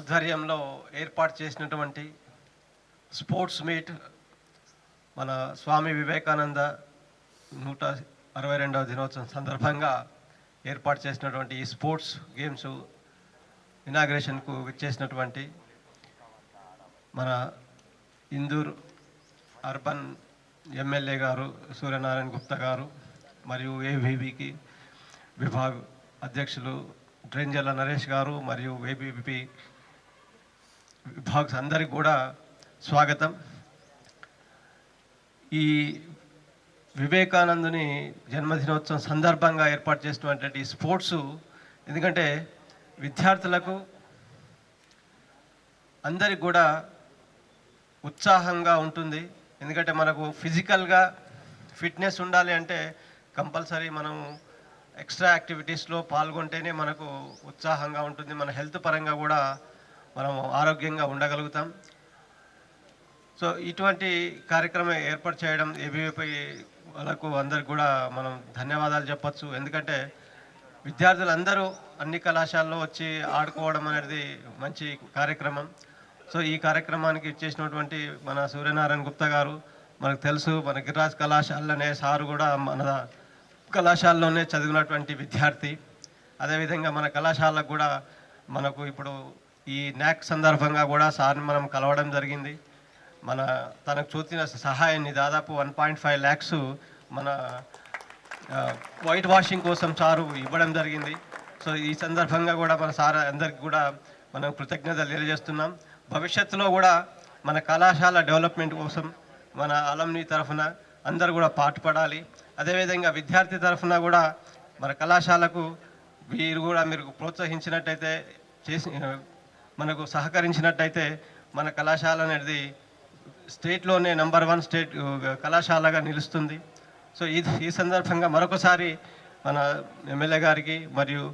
ఆధ్వర్యంలో ఏర్పాటు చేసినటువంటి స్పోర్ట్స్ మీట్ మన స్వామి వివేకానంద నూట అరవై రెండవ దినోత్సవం సందర్భంగా ఏర్పాటు చేసినటువంటి ఈ స్పోర్ట్స్ గేమ్స్ ఇనాగ్రేషన్కు చేసినటువంటి మన ఇందూర్ అర్బన్ ఎమ్మెల్యే గారు సూర్యనారాయణ గుప్తా గారు మరియు ఏబీబీకి విభాగ్ అధ్యక్షులు డ్రెంజల నరేష్ గారు మరియు ఏబీపీ విభాగ్స్ అందరికి కూడా స్వాగతం. ఈ వివేకానందుని జన్మదినోత్సవం సందర్భంగా ఏర్పాటు చేసినటువంటి స్పోర్ట్స్ ఎందుకంటే విద్యార్థులకు అందరికి కూడా ఉత్సాహంగా ఉంటుంది. ఎందుకంటే మనకు ఫిజికల్గా ఫిట్నెస్ ఉండాలి అంటే కంపల్సరీ మనం ఎక్స్ట్రా యాక్టివిటీస్లో పాల్గొంటేనే మనకు ఉత్సాహంగా ఉంటుంది. మన హెల్త్ పరంగా కూడా మనం ఆరోగ్యంగా ఉండగలుగుతాం. సో ఇటువంటి కార్యక్రమం ఏర్పాటు చేయడం ఏబీవీపై వాళ్ళకు అందరికి కూడా మనం ధన్యవాదాలు చెప్పచ్చు. ఎందుకంటే విద్యార్థులందరూ అన్ని కళాశాలలో వచ్చి ఆడుకోవడం అనేది మంచి కార్యక్రమం. సో ఈ కార్యక్రమానికి ఇచ్చేసినటువంటి మన సూర్యనారాయణ గుప్తా గారు మనకు తెలుసు మన గిరిరాజ్ కళాశాలలోనే సారు కూడా మన కళాశాలలోనే చదివినటువంటి విద్యార్థి. అదేవిధంగా మన కళాశాలకు కూడా మనకు ఇప్పుడు ఈ నాక్ సందర్భంగా కూడా సార్ని మనం కలవడం జరిగింది. మన తనకు చూసిన సహాయాన్ని దాదాపు వన్ పాయింట్ ఫైవ్ ల్యాక్స్ మన వైట్ వాషింగ్ కోసం సారు ఇవ్వడం జరిగింది. సో ఈ సందర్భంగా కూడా మన సార్ అందరికి కూడా మనం కృతజ్ఞతలు తెలియజేస్తున్నాం. భవిష్యత్తులో కూడా మన కళాశాల డెవలప్మెంట్ కోసం మన అలంని తరఫున అందరు కూడా పాటుపడాలి. అదేవిధంగా విద్యార్థి తరఫున కూడా మన కళాశాలకు వీరు కూడా మీరు ప్రోత్సహించినట్టయితే చేసి మనకు సహకరించినట్టయితే మన కళాశాల అనేది స్టేట్లోనే నెంబర్ వన్ స్టేట్ కళాశాలగా నిలుస్తుంది. సో ఈ ఈ సందర్భంగా మరొకసారి మన ఎమ్మెల్యే గారికి మరియు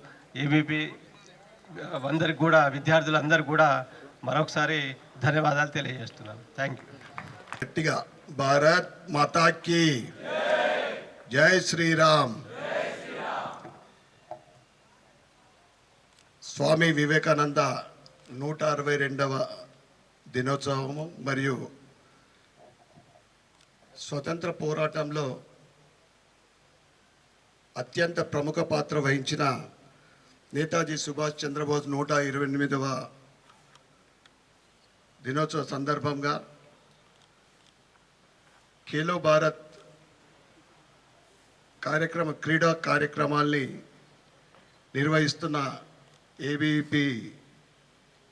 ఏబీపీ uh, అందరికి కూడా విద్యార్థులందరికీ కూడా మరొకసారి ధన్యవాదాలు తెలియజేస్తున్నాను. థ్యాంక్ యూ గట్టిగా భారత్ మాతాకి. జై శ్రీరామ్. స్వామి వివేకానంద నూట అరవై రెండవ దినోత్సవము మరియు స్వతంత్ర పోరాటంలో అత్యంత ప్రముఖ పాత్ర వహించిన నేతాజీ సుభాష్ చంద్రబోస్ నూట ఇరవై ఎనిమిదవ దినోత్సవ సందర్భంగా ఖేలో భారత్ కార్యక్రమ క్రీడా కార్యక్రమాల్ని నిర్వహిస్తున్న ఏబీపీ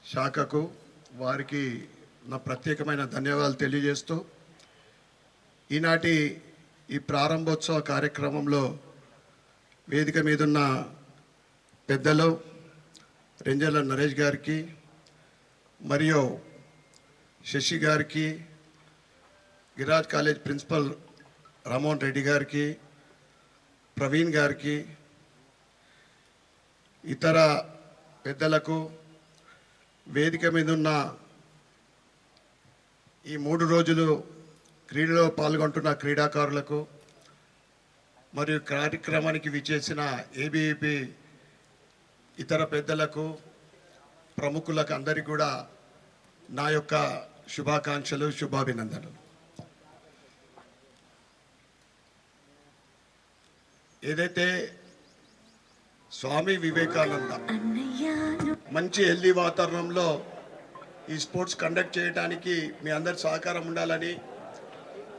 శాఖకు వారికి నా ప్రత్యేకమైన ధన్యవాదాలు తెలియజేస్తూ ఈనాటి ఈ ప్రారంభోత్సవ కార్యక్రమంలో వేదిక మీదున్న పెద్దలు రెంజల నరేష్ గారికి మరియు శశి గారికి గిరాజ్ కాలేజ్ ప్రిన్సిపల్ రామోహన్ రెడ్డి గారికి ప్రవీణ్ గారికి ఇతర పెద్దలకు వేదిక మీద ఉన్న ఈ మూడు రోజులు క్రీడలో పాల్గొంటున్న క్రీడాకారులకు మరియు కార్యక్రమానికి విచ్చేసిన ఏబీఈపీ ఇతర పెద్దలకు ప్రముఖులకు అందరికీ కూడా నా యొక్క శుభాకాంక్షలు శుభాభినందనలు. ఏదైతే స్వామి వివేకానంద. మంచి హెల్దీ వాతావరణంలో ఈ స్పోర్ట్స్ కండక్ట్ చేయడానికి మీ అందరి సహకారం ఉండాలని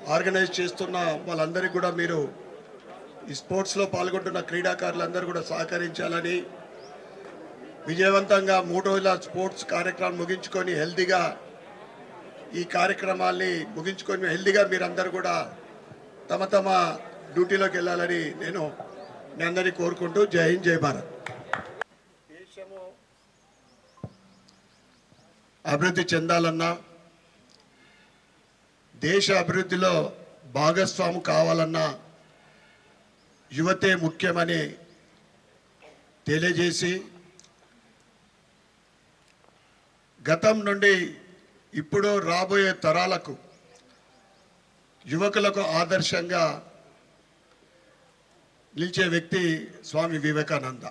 ఆర్గనైజ్ చేస్తున్న వాళ్ళందరికీ కూడా మీరు ఈ స్పోర్ట్స్లో పాల్గొంటున్న క్రీడాకారులందరూ కూడా సహకరించాలని విజయవంతంగా మూడు రోజుల స్పోర్ట్స్ కార్యక్రమం ముగించుకొని హెల్తీగా ఈ కార్యక్రమాల్ని ముగించుకొని హెల్తీగా మీరందరూ కూడా తమ తమ డ్యూటీలోకి వెళ్ళాలని నేను మీ అందరినీ కోరుకుంటూ జై హింద్ జై భారత్. దేశము అభివృద్ధి చెందాలన్నా దేశ అభివృద్ధిలో భాగస్వాము కావాలన్నా యువతే ముఖ్యమని తెలియజేసి గతం నుండి ఇప్పుడు రాబోయే తరాలకు యువకులకు ఆదర్శంగా నిలిచే వ్యక్తి స్వామి వివేకానంద.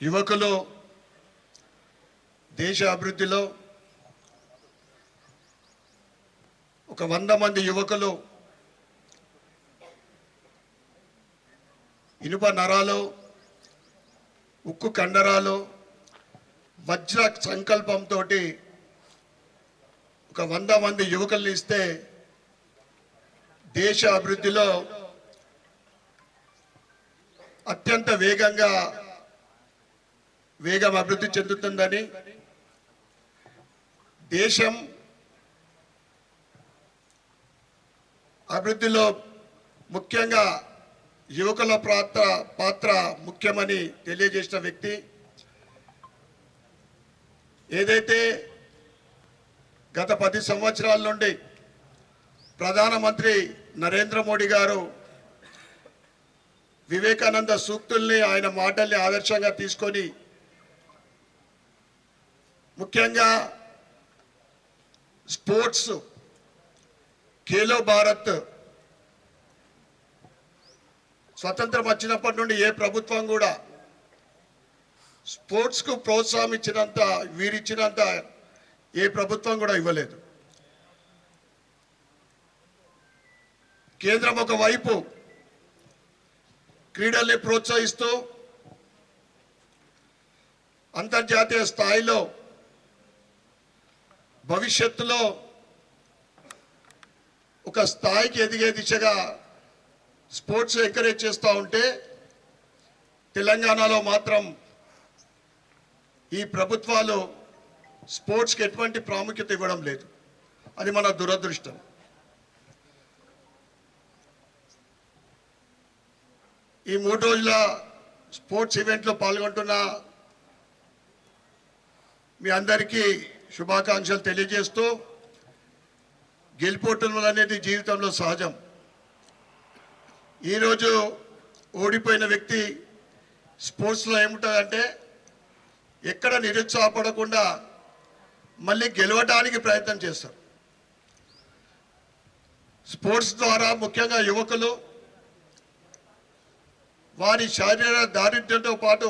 యువకులు దేశ అభివృద్ధిలో ఒక వంద మంది యువకులు ఇనుప నరాలు ఉక్కు కండరాలు వజ్ర సంకల్పంతో ఒక వంద మంది యువకుల్ని ఇస్తే దేశ అభివృద్ధిలో అత్యంత వేగంగా వేగం అభివృద్ధి చెందుతుందని దేశం అభివృద్ధిలో ముఖ్యంగా యువకుల పాత్ర పాత్ర ముఖ్యమని తెలియజేసిన వ్యక్తి. ఏదైతే గత పది సంవత్సరాల నుండి ప్రధానమంత్రి నరేంద్ర మోడీ గారు వివేకానంద సూక్తుల్ని ఆయన మాటల్ని ఆదర్శంగా తీసుకొని ముఖ్యంగా స్పోర్ట్స్ ఖేలో భారత్ స్వతంత్రం వచ్చినప్పటి నుండి ఏ ప్రభుత్వం కూడా స్పోర్ట్స్కు ప్రోత్సాహం ఇచ్చినంత వీరిచ్చినంత ఏ ప్రభుత్వం కూడా ఇవ్వలేదు. కేంద్రం ఒకవైపు క్రీడల్ని ప్రోత్సహిస్తూ అంతర్జాతీయ స్థాయిలో భవిష్యత్తులో ఒక స్థాయికి ఎదిగే దిశగా స్పోర్ట్స్ ఎంకరేజ్ చేస్తూ ఉంటే తెలంగాణలో మాత్రం ఈ ప్రభుత్వాలు స్పోర్ట్స్కి ఎటువంటి ప్రాముఖ్యత ఇవ్వడం లేదు. అది మన దురదృష్టం. ఈ మూడు రోజుల స్పోర్ట్స్ ఈవెంట్లో పాల్గొంటున్న మీ అందరికీ శుభాకాంక్షలు తెలియజేస్తూ గెలుపోటములు అనేది జీవితంలో సహజం. ఈరోజు ఓడిపోయిన వ్యక్తి స్పోర్ట్స్లో ఏముంటుందంటే ఎక్కడ నిరుత్సాహపడకుండా మళ్ళీ గెలవడానికి ప్రయత్నం చేస్తారు. స్పోర్ట్స్ ద్వారా ముఖ్యంగా యువకులు వారి శారీర దారిద్ర్యంతో పాటు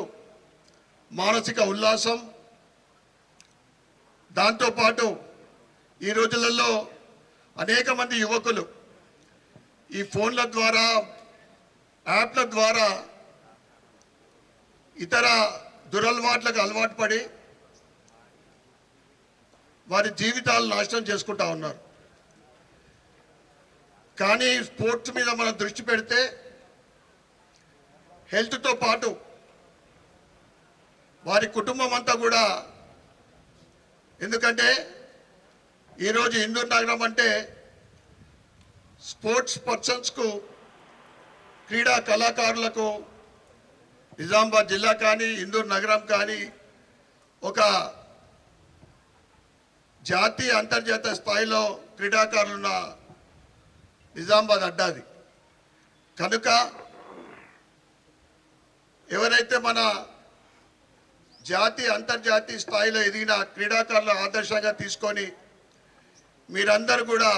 మానసిక ఉల్లాసం దాంతోపాటు ఈ రోజులలో అనేక మంది యువకులు ఈ ఫోన్ల ద్వారా యాప్ల ద్వారా ఇతర దురలవాట్లకు అలవాటు పడి వారి జీవితాలు నాశనం చేసుకుంటా ఉన్నారు. కానీ స్పోర్ట్స్ మీద మనం దృష్టి పెడితే హెల్త్తో పాటు వారి కుటుంబం అంతా కూడా ఎందుకంటే ఈరోజు ఇందూర్ నగరం అంటే స్పోర్ట్స్ పర్సన్స్కు క్రీడా కళాకారులకు నిజామాబాద్ జిల్లా కానీ ఇందూర్ నగరం కానీ ఒక జాతీయ అంతర్జాతీయ స్థాయిలో క్రీడాకారులున్న నిజామాబాద్ అడ్డాది. కనుక ఎవరైతే మన జాతి అంతర్జాతీయ స్థాయిలో ఎదిగిన క్రీడాకారుల ఆదర్శంగా తీసుకొని మీరందరూ కూడా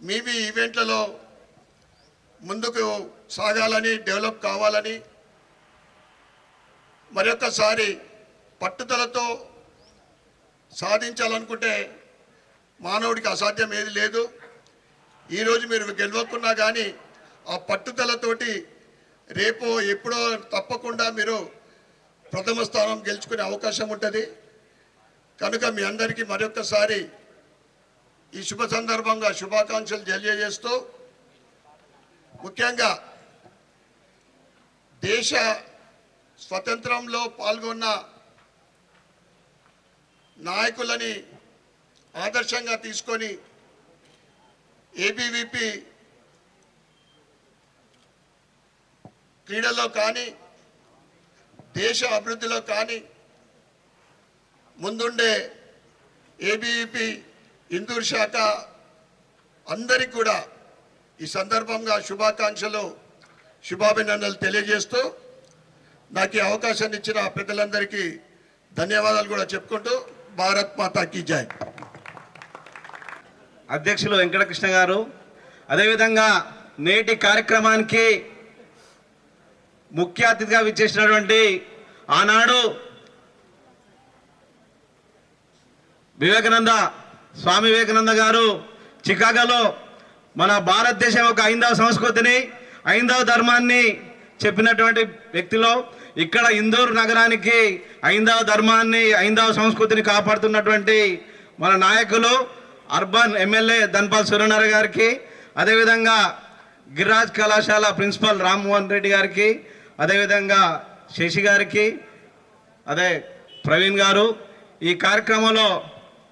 మీ మీ ఈవెంట్లలో ముందుకు సాగాలని డెవలప్ కావాలని మరొకసారి పట్టుదలతో సాధించాలనుకుంటే మానవుడికి అసాధ్యం ఏది లేదు. ఈరోజు మీరు గెలవకున్నా కానీ ఆ పట్టుదలతోటి రేపు ఎప్పుడో తప్పకుండా మీరు ప్రథమ స్థానం గెలుచుకునే అవకాశం ఉంటుంది. కనుక మీ అందరికీ మరొకసారి ఈ శుభ సందర్భంగా శుభాకాంక్షలు తెలియజేస్తూ ముఖ్యంగా దేశ స్వతంత్రంలో పాల్గొన్న నాయకులని ఆదర్శంగా తీసుకొని ఏబీవీపీ క్రీడల్లో కానీ దేశ అభివృద్ధిలో కానీ ముందుండే ఏబీవీపీ ఇందూర్ శాఖ అందరికి కూడా ఈ సందర్భంగా శుభాకాంక్షలు శుభాభినందనలు తెలియజేస్తూ నాకు ఈ అవకాశాన్ని ఇచ్చిన పెద్దలందరికీ ధన్యవాదాలు కూడా చెప్పుకుంటూ భారత్ మాతాకి జాయ్ అధ్యక్షులు వెంకటకృష్ణ గారు అదేవిధంగా నేటి కార్యక్రమానికి ముఖ్య అతిథిగా విచ్చేసినటువంటి ఆనాడు వివేకానంద స్వామి వివేకానంద గారు చికాగోలో మన భారతదేశం యొక్క ఐందవ సంస్కృతిని ఐందవ ధర్మాన్ని చెప్పినటువంటి వ్యక్తిలో ఇక్కడ ఇందూరు నగరానికి ఐందవ ధర్మాన్ని ఐందవ సంస్కృతిని కాపాడుతున్నటువంటి మన నాయకులు అర్బన్ ఎమ్మెల్యే ధన్పాల్ సూర్యనారాయణ గారికి అదేవిధంగా గిరిరాజ్ కళాశాల ప్రిన్సిపల్ రామ్మోహన్ రెడ్డి గారికి అదేవిధంగా శశి గారికి అదే ప్రవీణ్ గారు ఈ కార్యక్రమంలో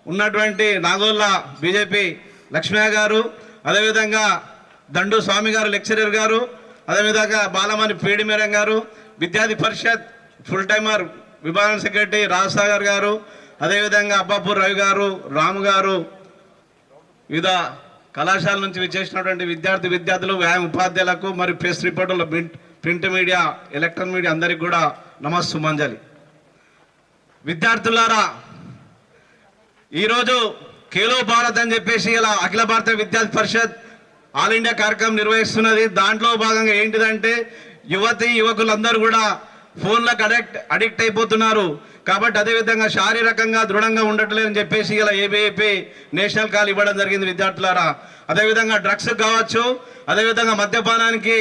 ఉన్నటువంటి నాగోళ్ళ బీజేపీ లక్ష్మయ్య గారు అదేవిధంగా దండు స్వామి గారు లెక్చరర్ గారు అదేవిధంగా బాలమణి పీడి మేరం గారు విద్యార్థి పరిషత్ ఫుల్ టైమర్ విభాగం సెక్రటరీ రాజసాగర్ గారు అదేవిధంగా అబ్బాపూర్ రవి గారు రాము గారు వివిధ కళాశాల నుంచి విచ్చేసినటువంటి విద్యార్థి విద్యార్థులు వ్యాయామ ఉపాధ్యాయులకు మరియు ప్రెస్ రిపోర్టర్లు ప్రింట్ మీడియా ఎలక్ట్రానిక్ మీడియా అందరికీ కూడా నమస్సు మంజలి. విద్యార్థులారా ఈరోజు ఖేలో భారత్ అని చెప్పేసి ఇలా అఖిల భారత విద్యార్థి పరిషత్ ఆల్ ఇండియా కార్యక్రమం నిర్వహిస్తున్నది. దాంట్లో భాగంగా ఏంటిదంటే యువతి యువకులందరూ కూడా ఫోన్లకు అడిక్ట్ అడిక్ట్ అయిపోతున్నారు. కాబట్టి అదేవిధంగా శారీరకంగా దృఢంగా ఉండట్లేదని చెప్పేసి ఇలా ఏబీఏపీ నేషనల్ కాల్ ఇవ్వడం జరిగింది విద్యార్థులారా. అదేవిధంగా డ్రగ్స్ కావచ్చు అదేవిధంగా మద్యపానానికి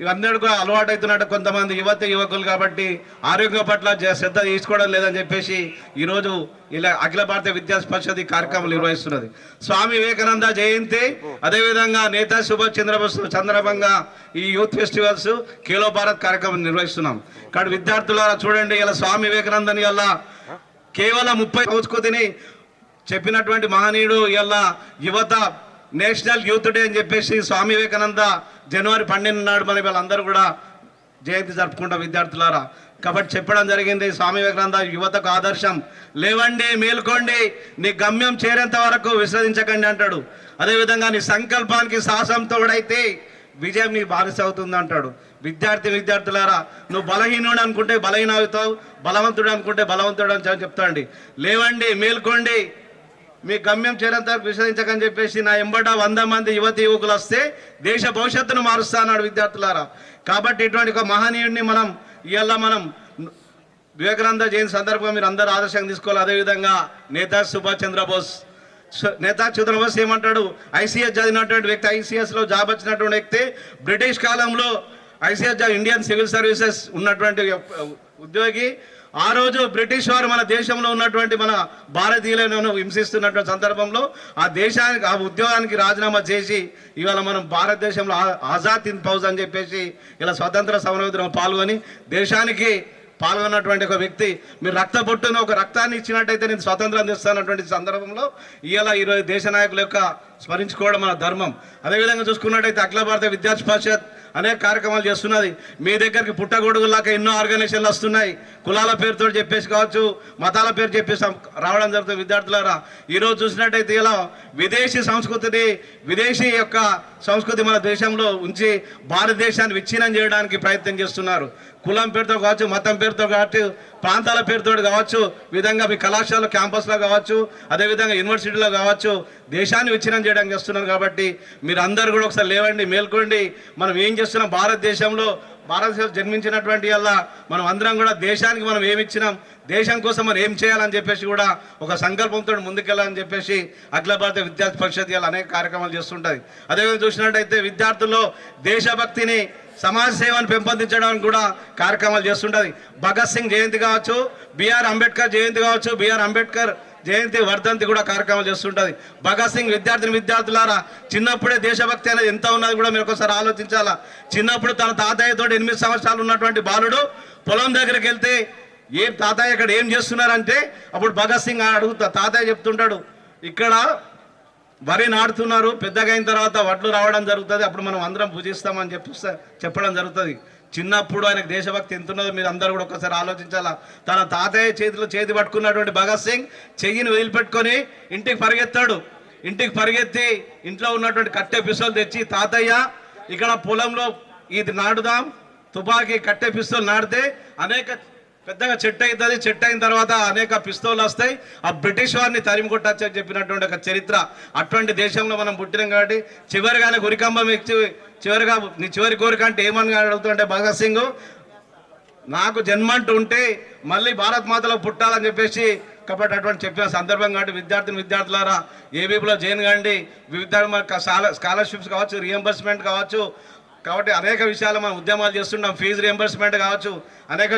ఇవన్నీ కూడా అలవాటు కొంతమంది యువత యువకులు కాబట్టి ఆరోగ్యం పట్ల జ- శ్రద్ధ తీసుకోవడం లేదని చెప్పేసి ఈరోజు ఇలా అఖిల భారత విద్యా పరిషత్ ఈ కార్యక్రమం నిర్వహిస్తున్నది. స్వామి వివేకానంద జయంతి అదేవిధంగా నేతా సుభాష్ చంద్రబోస్ సందర్భంగా ఈ యూత్ ఫెస్టివల్స్ ఖేలో భారత్ కార్యక్రమం నిర్వహిస్తున్నాం. ఇక్కడ విద్యార్థులారా చూడండి ఇలా స్వామి వివేకానందని వల్ల కేవలం ముప్పై సంస్కృతిని చెప్పినటువంటి మహనీయుడు ఇలా యువత నేషనల్ యూత్ డే అని చెప్పేసి స్వామి వివేకానంద జనవరి పన్నెండు నాడు మన వీళ్ళందరూ కూడా జయంతి జరుపుకుంటాం విద్యార్థులారా. కాబట్టి చెప్పడం జరిగింది స్వామి వివేకానంద యువతకు ఆదర్శం. లేవండి మేల్కోండి నీ గమ్యం చేరేంత వరకు విశ్రదించకండి అంటాడు. అదేవిధంగా నీ సంకల్పానికి సాహసం తోడైతే విజయం నీ బానిస అవుతుంది అంటాడు. విద్యార్థి విద్యార్థులారా నువ్వు బలహీనుడు అనుకుంటే బలహీన అవుతావు బలవంతుడు అనుకుంటే బలవంతుడు అని చెప్తాండి. లేవండి మేల్కోండి మీ గమ్యం చేరేంత వరకు విశ్వసించకని చెప్పేసి నా ఎంబట వంద మంది యువతి యువకులు వస్తే దేశ భవిష్యత్తును మారుస్తాన్నాడు విద్యార్థులారా. కాబట్టి ఇటువంటి ఒక మహనీయుడిని మనం ఇవాళ మనం వివేకానంద జయంతి సందర్భంగా మీరు అందరూ ఆదర్శంగా తీసుకోవాలి. అదేవిధంగా నేతాజీ సుభాష్ చంద్రబోస్. నేతాజీ చంద్రబోస్ ఏమంటాడు? ఐసీఎస్ చదివినటువంటి వ్యక్తి ఐసీఎస్లో జాబ్ వచ్చినటువంటి వ్యక్తి బ్రిటిష్ కాలంలో ఐసీఎస్ ఇండియన్ సివిల్ సర్వీసెస్ ఉన్నటువంటి ఉద్యోగి ఆ రోజు బ్రిటిష్ వారు మన దేశంలో ఉన్నటువంటి మన భారతీయులను హింసిస్తున్నటువంటి సందర్భంలో ఆ దేశానికి ఆ ఉద్యోగానికి రాజీనామా చేసి ఇవాళ మనం భారతదేశంలో ఆజాద్ హింద్ ఫౌజ్ అని చెప్పేసి ఇలా స్వతంత్ర సమరయుద్ధంలో పాల్గొని దేశానికి పాల్గొన్నటువంటి ఒక వ్యక్తి మీరు రక్త పొట్టును ఒక రక్తాన్ని ఇచ్చినట్టయితే నేను స్వాతంత్రం తెస్తానటువంటి సందర్భంలో ఇవాళ ఈరోజు దేశ నాయకుల యొక్క స్మరించుకోవడం మన ధర్మం. అదేవిధంగా చూసుకున్నట్టయితే అఖిల భారత విద్యార్థి పరిషత్ అనేక కార్యక్రమాలు చేస్తున్నది. మీ దగ్గరికి పుట్టగొడుగులాగా ఎన్నో ఆర్గనైజేషన్లు వస్తున్నాయి. కులాల పేరుతో చెప్పేసి కావచ్చు మతాల పేరు చెప్పేసి రావడం జరుగుతుంది. విద్యార్థులారా ఈరోజు చూసినట్టయితే ఇలా విదేశీ సంస్కృతిని విదేశీ యొక్క సంస్కృతి మన దేశంలో ఉంచి భారతదేశాన్ని విచ్ఛిన్నం చేయడానికి ప్రయత్నం చేస్తున్నారు. కులం పేరుతో కావచ్చు మతం పేరుతో కావచ్చు ప్రాంతాల పేరుతో కావచ్చు విధంగా మీ కళాశాల క్యాంపస్లో కావచ్చు అదేవిధంగా యూనివర్సిటీలో కావచ్చు దేశాన్ని విచ్ఛిన్నం చేయడానికి చేస్తున్నారు కాబట్టి మీరు అందరు కూడా ఒకసారి లేవండి మేల్కోండి. మనం ఏం చేస్తున్నాం భారతదేశంలో భారతదేశం జన్మించినటువంటి వల్ల మనం అందరం కూడా దేశానికి మనం ఏమిచ్చినాం దేశం కోసం మనం ఏం చేయాలని చెప్పేసి కూడా ఒక సంకల్పంతో ముందుకెళ్ళాలని చెప్పేసి అఖిల భారత విద్యార్థి పరిషత్ ఇలా అనేక కార్యక్రమాలు చేస్తుంటుంది. అదేవిధంగా చూసినట్టయితే విద్యార్థుల్లో దేశభక్తిని సమాజ సేవను పెంపొందించడానికి కూడా కార్యక్రమాలు చేస్తుంటుంది. భగత్ సింగ్ జయంతి కావచ్చు బీఆర్ అంబేద్కర్ జయంతి కావచ్చు బిఆర్ అంబేద్కర్ జయంతి వర్ధంతి కూడా కార్యక్రమాలు చేస్తుంటుంది. భగత్ సింగ్ విద్యార్థిని విద్యార్థులారా చిన్నప్పుడే దేశభక్తి అనేది ఎంత ఉన్నది కూడా మీరు ఒకసారి ఆలోచించాలా? చిన్నప్పుడు తన తాతయ్యతో ఎనిమిది సంవత్సరాలు ఉన్నటువంటి బాలుడు పొలం దగ్గరికి వెళ్తే ఏం తాతయ్య ఇక్కడ ఏం చేస్తున్నారంటే అప్పుడు భగత్ సింగ్ అడుగుతా తాతయ్య చెప్తుంటాడు ఇక్కడ వరి నాటుతున్నారు పెద్దగా అయిన తర్వాత వడ్లు రావడం జరుగుతుంది అప్పుడు మనం అందరం పూజిస్తామని చెప్పి చెప్పడం జరుగుతుంది. చిన్నప్పుడు ఆయనకు దేశభక్తి ఎంత ఉన్నదో మీరు అందరూ కూడా ఒకసారి ఆలోచించాలా? తన తాతయ్య చేతిలో చేతి పట్టుకున్నటువంటి భగత్ సింగ్ చెయ్యిని వదిలిపెట్టుకొని ఇంటికి పరిగెత్తాడు. ఇంటికి పరిగెత్తి ఇంట్లో ఉన్నటువంటి కట్టె పిస్తోల్ తెచ్చి తాతయ్య ఇక్కడ పొలంలో ఇది నాటుదాం తుపాకీ కట్టె పిస్తోల్ నాటితే అనేక పెద్దగా చెట్టు అవుతుంది చెట్టు అయిన తర్వాత అనేక పిస్తోలు వస్తాయి. ఆ బ్రిటిష్ వారిని తరిమి కొట్టచ్చు అని చెప్పినటువంటి ఒక చరిత్ర. అటువంటి దేశంలో మనం పుట్టినాం కాబట్టి చివరిగానే గురికంబం ఇచ్చి చివరిగా నీ చివరి కోరిక అంటే ఏమని అడుగుతుంటే భగత్ సింగ్ నాకు జన్మ అంటూ ఉంటే మళ్ళీ భారత్ మాతలో పుట్టాలని చెప్పేసి కాబట్టి అటువంటి చెప్పిన సందర్భం కాబట్టి విద్యార్థిని విద్యార్థులారా ఏబీపీలో జాయిన్ కాండి వివిధ స్కాలర్షిప్స్ కావచ్చు రియంబర్స్మెంట్ కావచ్చు కాబట్టి అనేక విషయాలు మనం ఉద్యమాలు చేస్తున్నాం ఫీజు రియంబర్స్మెంట్ కావచ్చు అనేక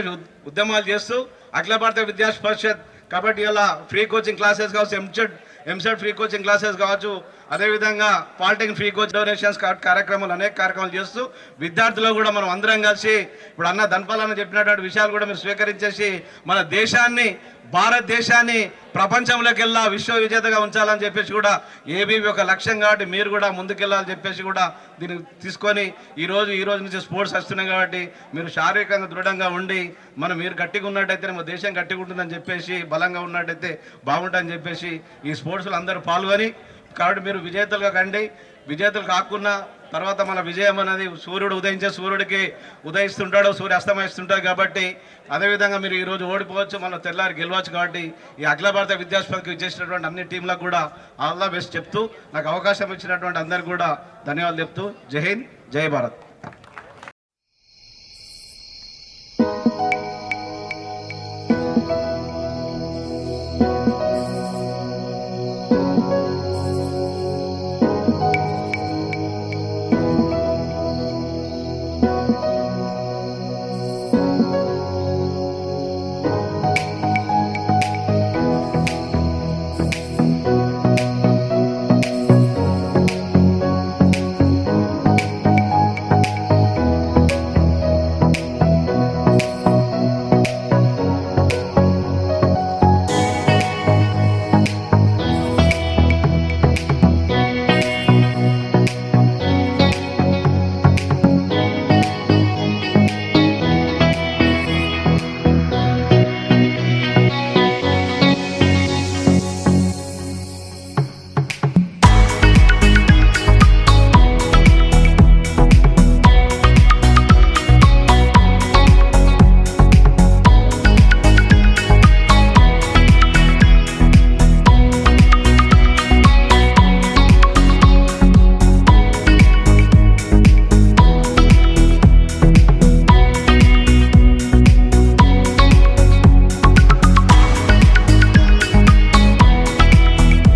ఉద్యమాలు చేస్తూ అఖిల భారత విద్యా పరిషత్ కాబట్టి ఇలా ఫ్రీ కోచింగ్ క్లాసెస్ కావచ్చు EAMCET EAMCET free coaching classes కావచ్చు అదేవిధంగా పాలిటెక్నిక్ ఫ్రీ కోచ్ డొనేషన్స్ కార్యక్రమాలు అనేక కార్యక్రమాలు చేస్తూ విద్యార్థులు కూడా మనం అందరం కలిసి ఇప్పుడు అన్న ధనపాలన్న చెప్పినటువంటి విషయాలు కూడా మీరు స్వీకరించేసి మన దేశాన్ని భారతదేశాన్ని ప్రపంచంలోకెల్లా విశ్వ విజేతగా ఉంచాలని చెప్పేసి కూడా ఏబీవీ ఒక లక్ష్యం కాబట్టి మీరు కూడా ముందుకెళ్ళాలని చెప్పేసి కూడా దీన్ని తీసుకొని ఈరోజు ఈ రోజు నుంచి స్పోర్ట్స్ వస్తున్నాయి కాబట్టి మీరు శారీరకంగా దృఢంగా ఉండి మనం మీరు గట్టిగా ఉన్నట్టయితే మన దేశం గట్టిగా ఉంటుందని చెప్పేసి బలంగా ఉన్నట్టయితే బాగుంటుందని చెప్పేసి ఈ స్పోర్ట్స్లో అందరూ పాల్గొని కాబట్టి మీరు విజేతలుగా కండి. విజేతలు కాకుండా తర్వాత మన విజయం అనేది సూర్యుడు ఉదయించే సూర్యుడికి ఉదయిస్తుంటాడు సూర్య అస్తమయిస్తుంటాడు కాబట్టి అదేవిధంగా మీరు ఈరోజు ఓడిపోవచ్చు. మన తెల్లారి గెలవచ్చు కాబట్టి ఈ అఖిల భారత విద్యాస్పతికి ఇచ్చేసినటువంటి అన్ని టీంలకు కూడా ఆల్ ద బెస్ట్ చెప్తూ నాకు అవకాశం ఇచ్చినటువంటి అందరికి కూడా ధన్యవాదాలు చెప్తూ. జై హింద్ జై భారత్.